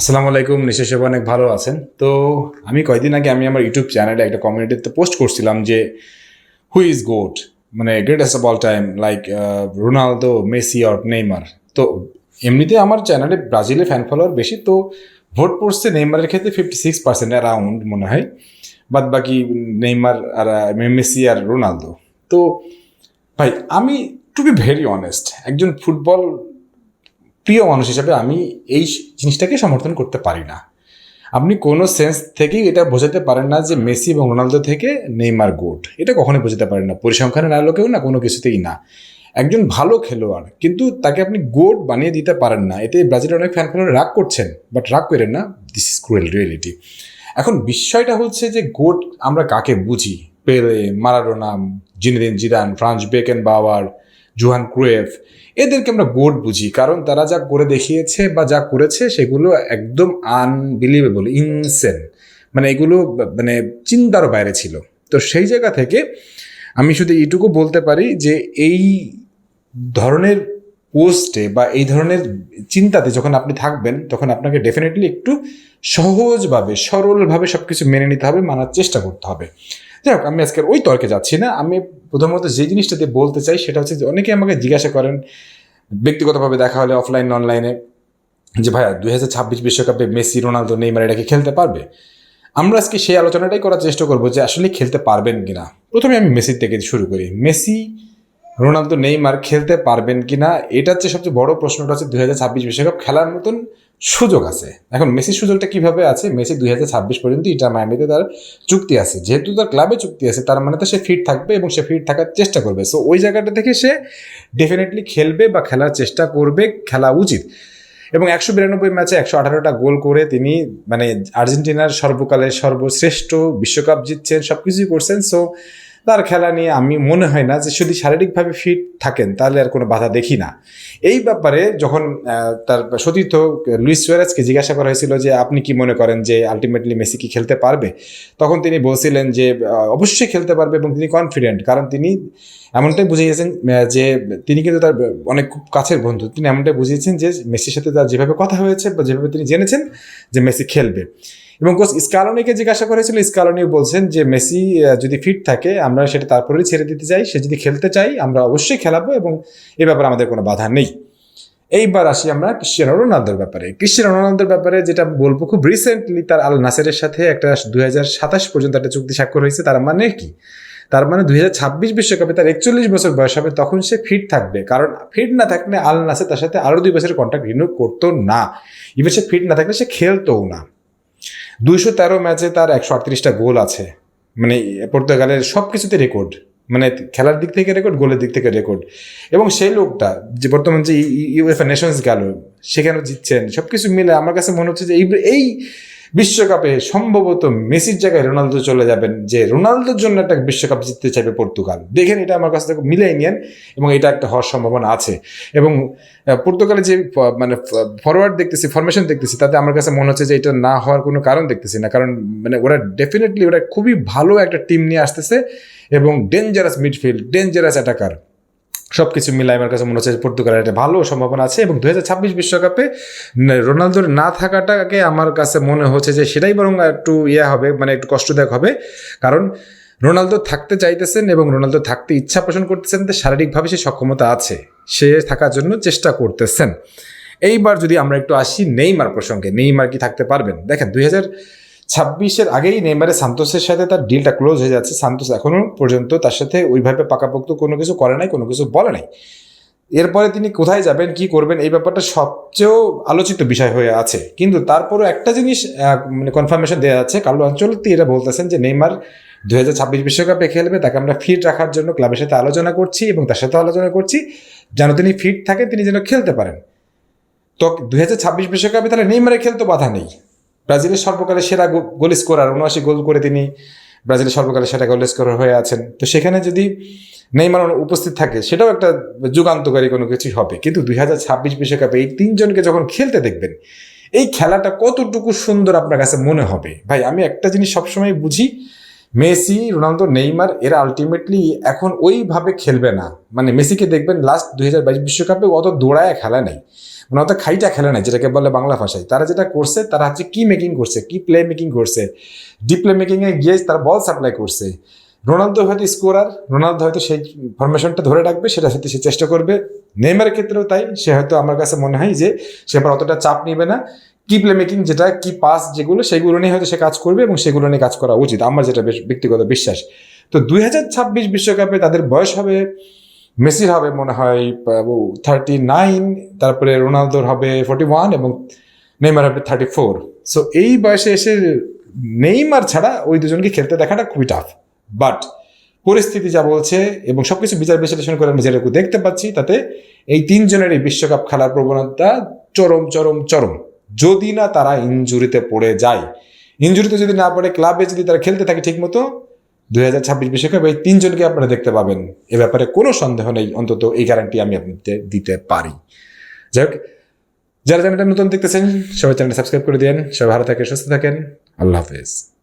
আসসালামু আলাইকুম সবাই অনেক ভালো আছেন। তো আমি কয়েকদিন আগে আমি আমার ইউটিউব চ্যানেলে একটা কমিউনিটিতে পোস্ট করছিলাম যে হু ইজ গোট মানে greatest of all time like Ronaldo Messi or Neymar তো এমনিতে আমার চ্যানেলে ব্রাজিলের ফ্যান ফলোয়ার বেশি, তো ভোট পড়ছে নেইমারের ক্ষেত্রে ফিফটি সিক্স পার্সেন্ট অ্যারাউন্ড মনে হয়। বাদ বাকি নেইমার আর মেসি আর রোনালদো তো ভাই, আমি টু বি ভেরি অনেস্ট একজন ফুটবল প্রিয় মানুষ হিসাবে আমি এই জিনিসটাকে সমর্থন করতে পারি না। আপনি কোনো সেন্স থেকেই এটা বোঝাতে পারেন না যে মেসি এবং রোনালদো থেকে নেইমার গোট। এটা কখনোই বোঝাতে পারেন না। পরিসংখ্যানের আলোকেও না, কোনো কিছুতেই না। একজন ভালো খেলোয়াড়, কিন্তু তাকে আপনি গোট বানিয়ে দিতে পারেন না। এতে ব্রাজিলের অনেক ফ্যান ফলোয়ার রাগ করছেন বাট রাগ করেন না। দিস ইজ ক্রুয়েল রিয়েলিটি এখন বিষয়টা হচ্ছে যে গোট আমরা কাকে বুঝি? Pele, Maradona, Zinedine Zidane France Beckenbauer Johan Cruyff. এদেরকে আমরা গোট বুঝি, কারণ তারা যা করে দেখিয়েছে বা যা করেছে সেগুলো একদম আনবিলিভেবল ইনসেন মানে এগুলো মানে চিন্তার বাইরে ছিল। তো সেই জায়গা থেকে আমি শুধু এইটুকু বলতে পারি যে এই ধরনের পোস্টে বা এই ধরনের চিন্তাতে যখন আপনি থাকবেন, তখন আপনাকে ডেফিনেটলি একটু সহজভাবে, সরলভাবে সব কিছু মেনে নিতে হবে, মানার চেষ্টা করতে হবে। যাই হোক আমি আজকের ওই তর্কে যাচ্ছি না। আমি প্রথমত যে জিনিসটাতে বলতে চাই, সেটা হচ্ছে যে অনেকে আমাকে জিজ্ঞাসা করেন, ব্যক্তিগতভাবে দেখা হলে অফলাইন অনলাইনে যে ভাইয়া, দুই হাজার ছাব্বিশ বিশ্বকাপে মেসি, রোনালদো, নেইমার এটাকে খেলতে পারবে? আমরা আজকে সেই আলোচনাটাই করার চেষ্টা করব যে আসলে খেলতে পারবেন কিনা। প্রথমে আমি মেসির থেকে শুরু করি। মেসি রোনালদো নেইমার খেলতে পারবেন কি না এটা হচ্ছে সবচেয়ে বড় প্রশ্নটা হচ্ছে দুই হাজার ছাব্বিশ বিশ্বকাপ খেলার মতন সুযোগ আছে। এখন মেসির সুযোগটা কীভাবে আছে? মেসি দুই হাজার ছাব্বিশ পর্যন্ত ইটা মায়ামিতে তার চুক্তি আছে। যেহেতু তার ক্লাবে চুক্তি আছে, তার মানে তো সে ফিট থাকবে এবং সে ফিট থাকার চেষ্টা করবে। সো ওই জায়গাটা থেকে সে ডেফিনেটলি খেলবে বা খেলার চেষ্টা করবে, খেলা উচিত। এবং একশো বিরানব্বই ম্যাচে একশো আঠারোটা গোল করে তিনি মানে আর্জেন্টিনার সর্বকালের সর্বশ্রেষ্ঠ বিশ্বকাপ জিতছেন সব কিছুই করছেন। সো তার খেলা নিয়ে আমি মনে হয় না যে যদি শারীরিকভাবে ফিট থাকেন, তাহলে আর কোনো বাধা দেখি না। এই ব্যাপারে যখন তার সতীর্থ লুইস সুয়ারেজকে জিজ্ঞাসা করা হয়েছিল যে আপনি কি মনে করেন যে আলটিমেটলি মেসি কি খেলতে পারবে? তখন তিনি বলছিলেন যে অবশ্যই খেলতে পারবে এবং তিনি কনফিডেন্ট কারণ তিনি এমনটাই বুঝিয়েছেন যে তিনি কিন্তু তার অনেক খুব কাছের বন্ধু। তিনি এমনটাই বুঝিয়েছেন যে মেসির সাথে তার যেভাবে কথা হয়েছে বা যেভাবে তিনি জেনেছেন যে মেসি খেলবে। এবং কোচ স্কালনিকে জিজ্ঞাসা করেছিল স্কালনিও বলছেন যে, মেসি যদি ফিট থাকে, আমরা সেটা তারপরেই ছেড়ে দিতে চাই। সে যদি খেলতে চাই, আমরা অবশ্যই খেলাবো এবং এ ব্যাপারে আমাদের কোনো বাধা নেই। এইবার আসি আমরা ক্রিশ্চিয়ানো রোনালদোর ব্যাপারে। ক্রিশ্চিয়ানো রোনালদোর ব্যাপারে যেটা বলব, খুব রিসেন্টলি তার আল নাসেরের সাথে একটা দুই হাজার সাতাশ পর্যন্ত একটা চুক্তি স্বাক্ষর হয়েছে। তার মানে কি? তার মানে দুই হাজার ছাব্বিশ বিশ্বকাপে তার একচল্লিশ বছর বয়স হবে, তখন সে ফিট থাকবে। কারণ ফিট না থাকলে আল নাসের তার সাথে আরও দুই বছরের কন্ট্রাক্ট রিনিউ করতো না। ইভেন সে ফিট না থাকলে সে খেলতোও না। দুইশো তেরো ম্যাচে তার একশো আটত্রিশটা গোল আছে। মানে পর্তুগালের সব কিছুতে রেকর্ড। মানে খেলার দিক থেকে রেকর্ড, গোলের দিক থেকে রেকর্ড। এবং সেই লোকটা যে বর্তমান যে ইউএফএ নেশনস গেল সেখানে জিতছেন সব কিছু মিলে আমার কাছে মনে হচ্ছে যে এই এই বিশ্বকাপে সম্ভবত মেসির জায়গায় রোনালদো চলে যাবেন, যে রোনালদোর জন্য একটা বিশ্বকাপ জিততে চাইবে পর্তুগাল। দেখেন এটা আমার কাছ থেকে মিলাই এবং এটা একটা হওয়ার সম্ভাবনা আছে। এবং পর্তুগালে যে মানে ফরওয়ার্ড দেখতেছি ফরমেশন দেখতেছি, তাতে আমার কাছে মনে হচ্ছে যে এটা না হওয়ার কোনো কারণ দেখতেছি না। কারণ মানে ওরা ডেফিনেটলি ওরা খুবই ভালো একটা টিম নিয়ে আসতেছে এবং ডেঞ্জারাস মিডফিল্ড ডেঞ্জারাস অ্যাটাকার সব কিছু মিলাই আমার কাছে মনে হচ্ছে পর্তুগালের একটা ভালো সম্ভাবনা আছে এবং দু ছাব্বিশ বিশ্বকাপে রোনালদোর না থাকাটাকে আমার কাছে মনে হচ্ছে যে সেটাই বরং একটু ইয়ে হবে মানে একটু কষ্টদায়ক হবে। কারণ রোনালদো থাকতে চাইতেছেন এবং রোনালদো থাকতে ইচ্ছা পোষণ করতেছেন যে শারীরিকভাবে সে সক্ষমতা আছে। সে থাকার জন্য চেষ্টা করতেছেন। এইবার যদি আমরা একটু আসি, নেইমার প্রসঙ্গে, নেইমার কি থাকতে পারবেন? দেখেন, দুই হাজার ছাব্বিশের আগেই নেইমারের সান্তোসের সাথে তার ডিলটা ক্লোজ হয়ে যাচ্ছে। সান্তোস এখনও পর্যন্ত তার সাথে ওইভাবে পাকাপোক্ত কোনো কিছু করে নাই, কোনো কিছু বলে নাই। এরপরে তিনি কোথায় যাবেন, কি করবেন, এই ব্যাপারটা সবচেয়েও আলোচিত বিষয় হয়ে আছে। কিন্তু তারপরও একটা জিনিস মানে কনফার্মেশন দেওয়া যাচ্ছে কার্লো আঞ্চলতি এটা বলতেছেন যে নেইমার দু হাজার ছাব্বিশ বিশ্বকাপে খেলবে, তাকে আমরা ফিট রাখার জন্য ক্লাবের সাথে আলোচনা করছি এবং তার সাথে আলোচনা করছি, যেন তিনি ফিট থাকেন, তিনি যেন খেলতে পারেন। তো দু হাজার ছাব্বিশ বিশ্বকাপে তাহলে নেইমারে খেলতে বাধা নেই। ব্রাজিলের সর্বকালের সেরা গোল স্কোরার উনআশি গোল করে তিনি ব্রাজিলের সর্বকালের সেরা গোল স্কোরার হয়ে আছেন। তো সেখানে যদি নেইমার উপস্থিত থাকে, সেটাও একটা যুগান্তকারী কোনো কিছুই হবে। কিন্তু দুই হাজার ছাব্বিশ বিশ্বকাপে এই তিনজনকে যখন খেলতে দেখবেন, এই খেলাটা কতটুকু সুন্দর আপনার কাছে মনে হবে? ভাই, আমি একটা জিনিস সবসময় বুঝি মেসি, রোনালদো, নেইমার এরা আলটিমেটলি এখন ওইভাবে খেলবে না। মানে মেসিকে দেখবেন লাস্ট দুই হাজার বাইশ বিশ্বকাপে অত দৌড়ায় খেলা নেই। মানে অত খাইটা খেলা নাই, যেটাকে বলে বাংলা ভাষায়। তারা যেটা করছে, তারা হচ্ছে কি মেকিং করছে, কি প্লে মেকিং করছে। ডিপ প্লে মেকিংয়ে গিয়ে তারা বল সাপ্লাই করছে। রোনালদো হয়তো স্কোরার রোনালদো হয়তো সেই ফরমেশনটা ধরে রাখবে, সেটা হয়তো সে চেষ্টা করবে। নেইমারের ক্ষেত্রেও তাই, সে হয়তো আমার কাছে মনে হয় যে সে আবার অতটা চাপ নেবে না। কি প্লে যেটা কি পাস যেগুলো, সেগুলো নিয়ে হয়তো সে কাজ করবে এবং সেগুলো নিয়ে কাজ করা উচিত। আমার যেটা বেশ ব্যক্তিগত বিশ্বাস। তো দুই হাজার ছাব্বিশ বিশ্বকাপে তাদের বয়স হবে, মেসির হবে মনে হয় থার্টি নাইন তারপরে রোনালদোর হবে ফোর্টি ওয়ান এবং নেইমার হবে থার্টি ফোর সো এই বয়সে এসে নেইমার ছাড়া ওই দুজনকে খেলতে দেখাটা খুবই টাফ বাট পরিস্থিতি যা বলছে এবং সবকিছু বিচার বিশ্লেষণ করে আমি যেটুকু দেখতে পাচ্ছি, তাতে এই তিনজনের এই বিশ্বকাপ খেলার প্রবণতা চরম চরম চরম। যদি না তারা ইঞ্জুরিতে পড়ে যায়। ইঞ্জুরিতে যদি না পড়ে, ক্লাবে যদি তারা খেলতে থাকে ঠিক মতো দুই হাজার ছাব্বিশ বিশ্বকাপ এই তিনজনকে আপনারা দেখতে পাবেন। এ ব্যাপারে কোনো সন্দেহ নেই, অন্তত এই গ্যারান্টি আমি আপনাদের দিতে পারি। যাই হোক, যারা চ্যানেলটা নতুন দেখতেছেন, সবাই চ্যানেলটা সাবস্ক্রাইব করে দিন সবাই ভালো থাকে সুস্থ থাকেন। আল্লাহ হাফেজ।